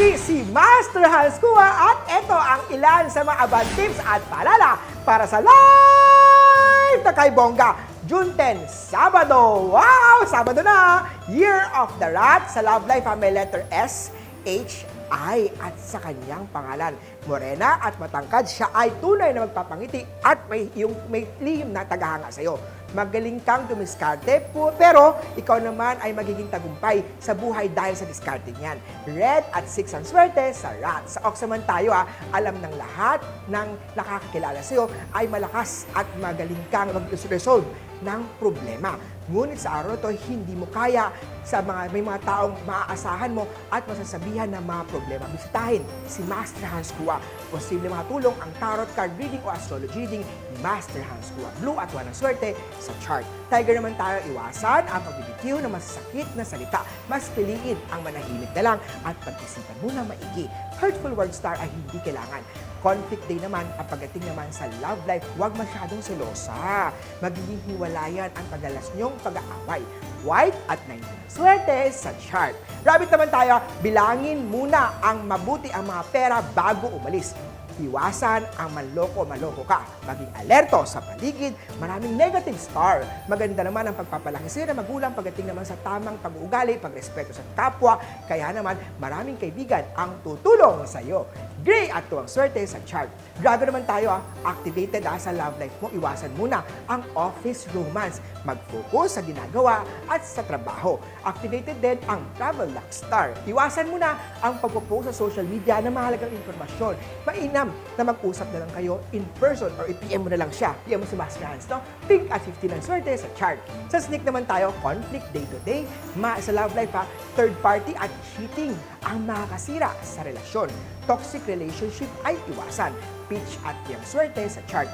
Master Hans Kua at ito ang ilan sa mga abang tips at paalala para sa live na kay Bongga. June 10, Sabado! Wow! Sabado na! Year of the Rat sa Love Life ha, may letter S, H, I at sa kanyang pangalan. Morena at matangkad, siya ay tunay na magpapangiti at may, yung, may lihim na tagahanga sa'yo. Magaling kang dumiskarte pero ikaw naman ay magiging tagumpay sa buhay dahil sa diskarte niyan. Red at 6 ang swerte sa rat. Sa ox naman tayo ha, alam ng lahat ng nakakakilala sa'yo ay malakas at magaling kang mag-resolve ng problema. Ngunit sa araw to hindi mo kaya sa mga may mga taong maaasahan mo at masasabihan ng mga problema. Bisitahin si Master Hans Kua. Posible makatulong ang tarot card reading o astrology reading ni Master Hans Kua. Blue at walang swerte sa chart. Tiger naman tayo iwasan ang pagbibitiw ng masasakit na salita. Mas piliin ang manahimik na lang at pag-isipan muna maigi. Hurtful word star ay hindi kailangan. Conflict day naman ang pagdating naman sa love life, huwag masyadong selosa. Magiging hiwalayan ang padalas niyong pag-aaway. White at 19 swerte sa chart. Rabbit naman tayo, bilangin muna ang mabuti ang mga pera bago umalis. Iwasan ang maloko-maloko ka. Maging alerto sa paligid, maraming negative star. Maganda naman ang pagpapalaki ng magulang pagdating naman sa tamang pag-uugali, pagrespeto sa kapwa. Kaya naman, maraming kaibigan ang tutulong sa iyo. Gray at tuwang swerte sa chart. Drago naman tayo, ah. activated ah, sa love life mo. Iwasan muna ang office romance. Mag-focus sa ginagawa at sa trabaho. Activated din ang travel luck star. Iwasan muna ang pagpo-post sa social media ng mahalagang informasyon. Mainam na mag-usap na lang kayo in person or i-PM mo na lang siya. PM mo si Master Hans, no? Pink at 15 ang swerte sa chart. Sa snake naman tayo, conflict day to day. Ma sa love life ha, third party at cheating ang makakasira sa relasyon. Toxic relationship ay iwasan. Peach at yung swerte sa chart.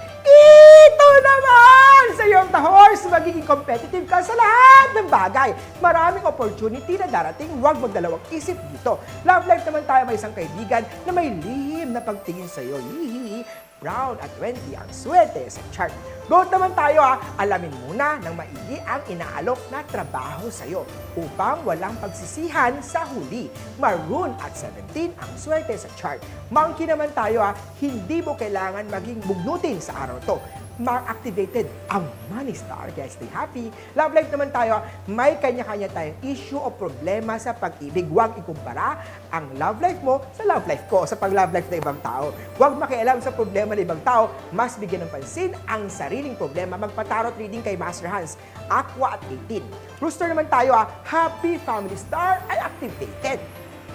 Ito naman! Sa iyong horse, magiging competitive ka sa lahat ng bagay. Maraming opportunity na darating, huwag magdalawang isip dito. Love life naman tayo may isang kaibigan na may lihim na pagtingin sa iyo. Hihihi, brown at 20 ang swerte sa chart. Goat naman tayo ha, alamin muna ng maigi ang inaalok na trabaho sa iyo upang walang pagsisihan sa huli. Maroon at 17 ang swerte sa chart. Monkey naman tayo ha, hindi mo kailangan maging bugnutin sa araw to. Ma-activated ang money star. Kaya stay happy. Love life naman tayo, may kanya-kanya tayong issue o problema sa pag-ibig. Huwag ikumpara ang love life mo sa love life ko, sa pag-love life ng ibang tao. Huwag makialam sa problema ng ibang tao. Mas bigyan ng pansin ang sariling problema. Magpatarot reading kay Master Hans. Aqua at 18. Rooster naman tayo, ah, happy family star ay activated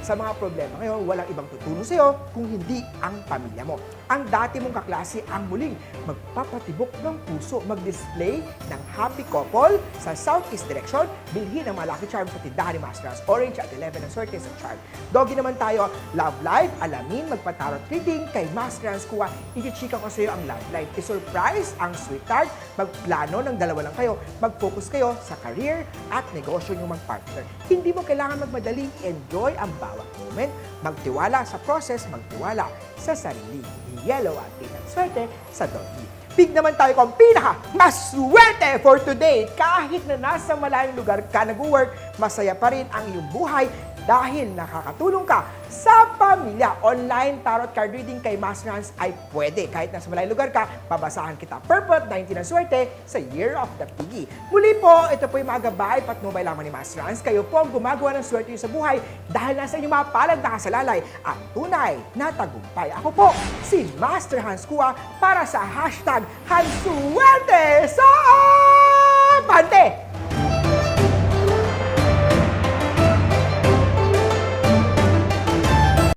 sa mga problema ngayon, walang ibang tutulong sa iyo kung hindi ang pamilya mo. Ang dati mong kaklase ang muling magpapatibok ng puso, mag-display ng happy couple sa southeast direction, bilhin ang mga lucky charm sa tindahan ni Master Hans. Orange at 11 ang swerte sa charm. Doggy naman tayo, love life, alamin, magpatarot reading kay Master Hans Kuha. Ikichika ko sa iyo ang love life. I-surprise ang sweetheart, magplano ng dalawa lang kayo, mag-focus kayo sa career at negosyo niyong mag-partner. Hindi mo kailangan magmadali, enjoy ang bawat moment, magtiwala sa process, magtiwala sa sarili. Yellow at pink ang swerte sa doggy. Big naman tayo kung pinaka maswerte for today. Kahit na nasa malayong lugar ka nag-work, masaya pa rin ang iyong buhay dahil nakakatulong ka sa pamilya. Online tarot card reading kay Master Hans ay pwede. Kahit nasa malayong lugar ka, babasahan kita. Purport 19 ang swerte sa Year of the Piggy. Muli po, ito po yung mga gabay patnubay lamang ni Master Hans. Kayo po ang gumagawa ng swerte sa buhay dahil nasa inyong mga palad na kasalalay ang tunay na tagumpay. Ako po, si Master Hans Kua para sa hashtag Hansuwerte sa Pante!